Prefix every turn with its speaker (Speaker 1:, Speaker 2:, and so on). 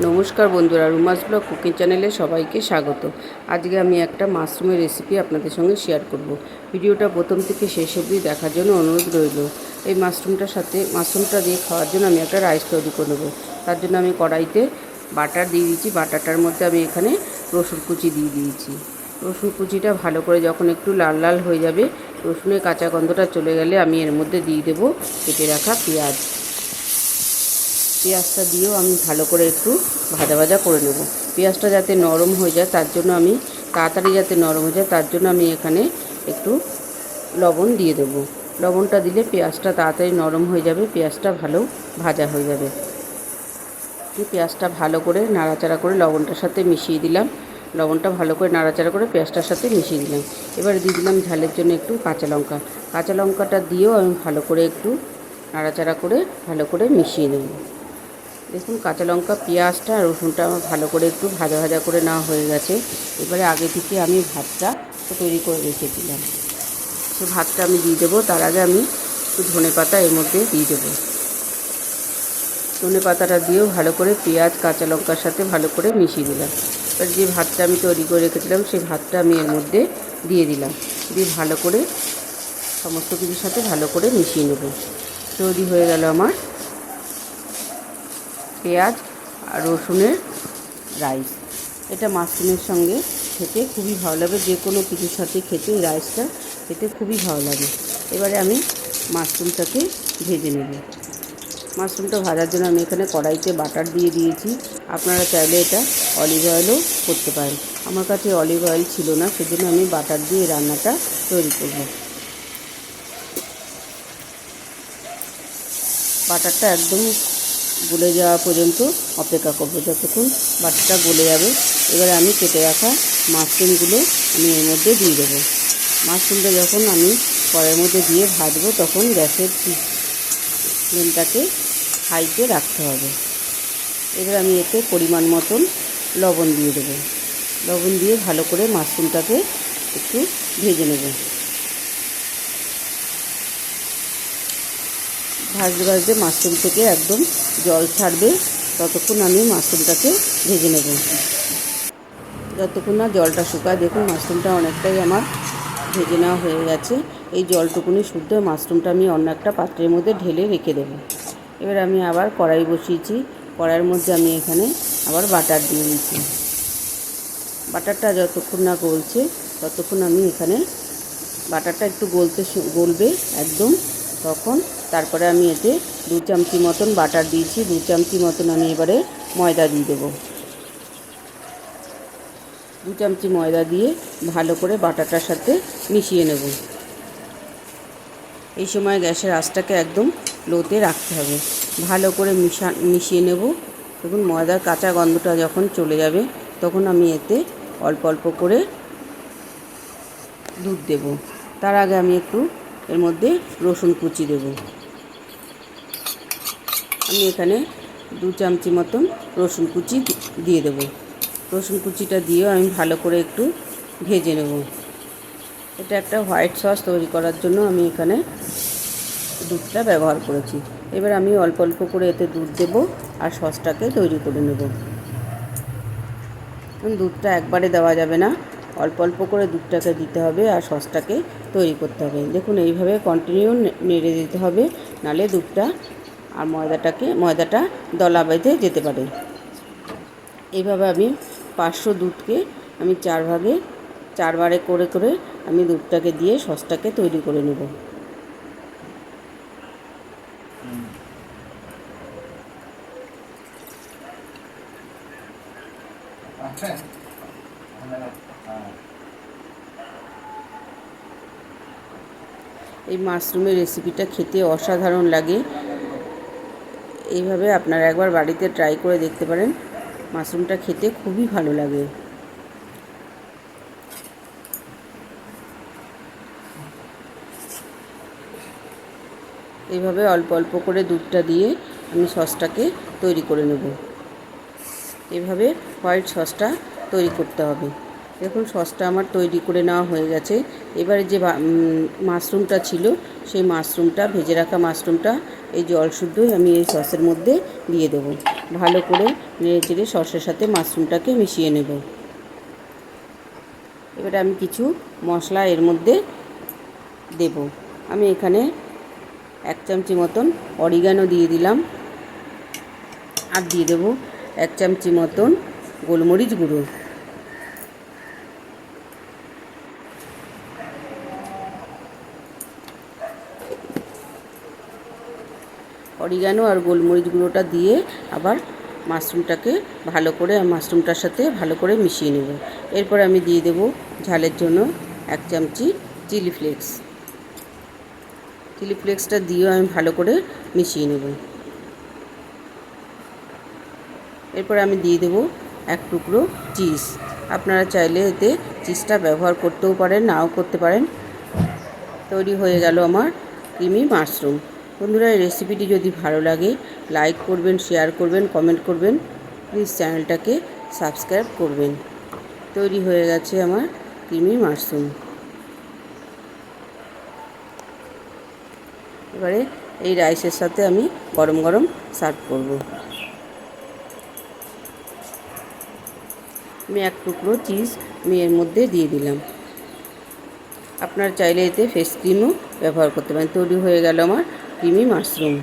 Speaker 1: নমস্কার বন্ধুরা, রুমাস blog cooking চ্যানেলে সবাইকে স্বাগত। আজকে আমি একটা মাশরুমের রেসিপি আপনাদের সঙ্গে শেয়ার করব। ভিডিওটা প্রথম থেকে শেষ অবধি দেখার জন্য অনুরোধ রইল। এই মাশরুমটার সাথে, মাশরুমটা দিয়ে খাওয়ার জন্য আমি একটা রাইস তৈরি করে নেব। তার জন্য আমি কড়াইতে বাটার দিয়ে দিয়েছি। বাটারটার মধ্যে আমি এখানে রসুন কুচি দিয়ে দিয়েছি। রসুন কুচিটা ভালো করে যখন একটু লাল লাল হয়ে যাবে, রসুনের কাঁচা গন্ধটা চলে গেলে আমি এর মধ্যে দিয়ে দেবো, কেটে রাখা পেঁয়াজ। পেঁয়াজটা দিয়েও আমি ভালো করে একটু ভাজা ভাজা করে নেব। পেঁয়াজটা যাতে নরম হয়ে যায়, তার জন্য আমি তাড়াতাড়ি যাতে নরম হয়ে যায়, তার জন্য আমি এখানে একটু লবণ দিয়ে দেবো। লবণটা দিলে পেঁয়াজটা তাড়াতাড়ি নরম হয়ে যাবে, পেঁয়াজটা ভালো ভাজা হয়ে যাবে। পেঁয়াজটা ভালো করে নাড়াচাড়া করে লবণটার সাথে মিশিয়ে দিলাম। লবণটা ভালো করে নাড়াচাড়া করে পেঁয়াজটার সাথে মিশিয়ে দিলাম। এবার দিয়ে দিলাম ঝালের জন্য একটু কাঁচা লঙ্কা। কাঁচা লঙ্কাটা দিয়েও আমি ভালো করে একটু নাড়াচাড়া করে ভালো করে মিশিয়ে নেব। দেখুন, কাঁচা লঙ্কা, পেঁয়াজটা, রসুনটা আমার ভালো করে একটু ভাজা ভাজা করে নেওয়া হয়ে গেছে। এবারে আগে থেকে আমি ভাতটা তৈরি করে রেখেছিলাম। সে ভাতটা আমি দিয়ে দেবো, তার আগে আমি একটু ধনে পাতা এর মধ্যে দিয়ে দেবো। ধনে পাতাটা দিয়েও ভালো করে পেঁয়াজ, কাঁচা লঙ্কার সাথে ভালো করে মিশিয়ে দিলাম। এবার যে ভাতটা আমি তৈরি করে রেখেছিলাম সেই ভাতটা আমি এর মধ্যে দিয়ে দিলাম। দিয়ে ভালো করে সমস্ত কিছুর সাথে ভালো করে মিশিয়ে নেব। তৈরি হয়ে গেল আমার পেঁয়াজ আর রসুনের রাইস। এটা মাশরুমের সঙ্গে খেতে খুবই ভালো লাগে। যে কোনো কিছুর সাথে খেতে রাইসটা খেতে খুবই ভালো লাগে। এবারে আমি মাশরুমটাকে ভেজে নেব। মাশরুমটা ভাজার জন্য আমি এখানে কড়াইতে বাটার দিয়ে দিয়েছি। আপনারা চাইলে এটা অলিভ অয়েলও করতে পারেন। আমার কাছে অলিভ অয়েল ছিল না, সেজন্য আমি বাটার দিয়ে রান্নাটা তৈরি করব। বাটারটা একদম গলে যাওয়া পর্যন্ত অপেক্ষা করব যতক্ষণ বাটারটা গলে যাবে। এবারে আমি কেটে রাখা মাশরুমগুলো আমি এর মধ্যে দিয়ে দেবো। মাশরুমটা যখন আমি কড়াইয়ের মধ্যে দিয়ে ভাজবো, তখন গ্যাসের ফ্লেমটাকে হাইতে রাখতে হবে। এবার আমি এতে পরিমাণ মতন লবণ দিয়ে দেবো। লবণ দিয়ে ভালো করে মাশরুমটাকে একটু ভেজে নেব। ভাজতে ভাজতে মাশরুম থেকে একদম জল ছাড়বে, ততক্ষণ আমি মাশরুমটাকে ভেজে নেব। যতক্ষণ না জলটা শুকায়, দেখুন মাশরুমটা অনেকটাই আমার ভেজে নেওয়া হয়ে গেছে। এই জলটুকুনি শুদ্ধ মাশরুমটা আমি অন্য একটা পাত্রের মধ্যে ঢেলে রেখে দেবো। এবার আমি আবার কড়াই বসিয়েছি। কড়াইয়ের মধ্যে আমি এখানে আবার বাটার দিয়ে দিয়েছি বাটারটা যতক্ষণ না গলছে, ততক্ষণ আমি এখানে বাটারটা একটু গলতে গলবে, একদম তখন তারপরে আমি এতে দু চামচি মতন বাটার দিয়েছি, দু চামচি মতন আমি এবারে ময়দা দিয়ে দেবো। দু চামচি ময়দা দিয়ে ভালো করে বাটারটার সাথে মিশিয়ে নেব। এই সময় গ্যাসের আঁচটাকে একদম লোতে রাখতে হবে। ভালো করে মিশা, মিশিয়ে নেব। দেখুন ময়দার কাঁচা গন্ধটা যখন চলে যাবে, তখন আমি এতে অল্প অল্প করে দুধ দেব। তার আগে আমি একটু এর মধ্যে রসুন কুচি দেব। আমি এখানে দু চামচি মতন রসুন কুচি দিয়ে দেব। রসুন কুচিটা দিয়েও আমি ভালো করে একটু ভেজে নেব। এটা একটা হোয়াইট সস তৈরি করার জন্য আমি এখানে দুধটা ব্যবহার করেছি। এবার আমি অল্প অল্প করে এতে দুধ দেব আর সসটাকে তৈরি করে নেব। দুধটা একবারে দেওয়া যাবে না। অল্প অল্প করে দুধটাকে দিতে হবে আর সসটাকে তৈরি করতে হবে। দেখুন, এইভাবে কন্টিনিউ নেড়ে দিতে হবে, নালে দুধটা আর ময়দাটাকে, ময়দাটা দলা বেঁধে যেতে পারে। এইভাবে আমি পাঁচশো দুধকে আমি চার ভাগে চারবারে করে করে আমি দুধটাকে দিয়ে সসটাকে তৈরি করে নেব। এই মাশরুমের রেসিপিটা খেতে অসাধারণ লাগে। এইভাবে আপনারা একবার বাড়িতে ট্রাই করে দেখতে পারেন। মাশরুমটা খেতে খুবই ভালো লাগে। এইভাবে অল্প অল্প করে দুধটা দিয়ে আমি সসটাকে তৈরি করে নেব। এভাবে হোয়াইট সসটা তৈরি করতে হবে। দেখুন, সসটা আমার তৈরি করে নেওয়া হয়ে গেছে। এবারে যে মাশরুমটা ছিল, সেই মাশরুমটা, ভেজে রাখা মাশরুমটা, এই জল শুদ্ধই আমি এই সসের মধ্যে দিয়ে দেবো। ভালো করে নেড়ে চেড়ে সসের সাথে মাশরুমটাকে মিশিয়ে নেব। এবারে আমি কিছু মশলা এর মধ্যে দেব। আমি এখানে এক চামচি মতন অরিগানো দিয়ে দিলাম। আর দিয়ে দেবো এক চামচি মতন গোলমরিচ গুঁড়ো। অরিগানো আর গোলমরিচ গুঁড়োটা দিয়ে আবার মাশরুমটাকে ভালো করে মাশরুমটার সাথে ভালো করে মিশিয়ে নেব। এরপর আমি দিয়ে দেব ঝালের জন্য এক চামচি চিলি ফ্লেক্স। চিলি ফ্লেক্সটা দিয়েও আমি ভালো করে মিশিয়ে নেব। এরপর আমি দিয়ে দেব এক টুকরো চিজ। আপনারা চাইলে এতে চিজটা ব্যবহার করতেও পারেন, নাও করতে পারেন। তৈরি হয়ে গেল আমার ক্রিমি মাশরুম। বন্ধুরা, এই রেসিপিটি যদি ভালো লাগে লাইক করবেন শেয়ার করবেন কমেন্ট করবেন প্লিজ চ্যানেলটাকে সাবস্ক্রাইব করবেন। তৈরি হয়ে গেছে আমার ক্রিমি মাশরুম এবারে এই রাইসের সাথে আমি গরম গরম সার্ভ করব। আমি এক টুকরো চিজ আমি এর মধ্যে দিয়ে দিলাম। আপনার চাইলে এতে ফেস ক্রিমও ব্যবহার করতে পারেন। তৈরি হয়ে গেল আমার ক্রিমি মাশরুম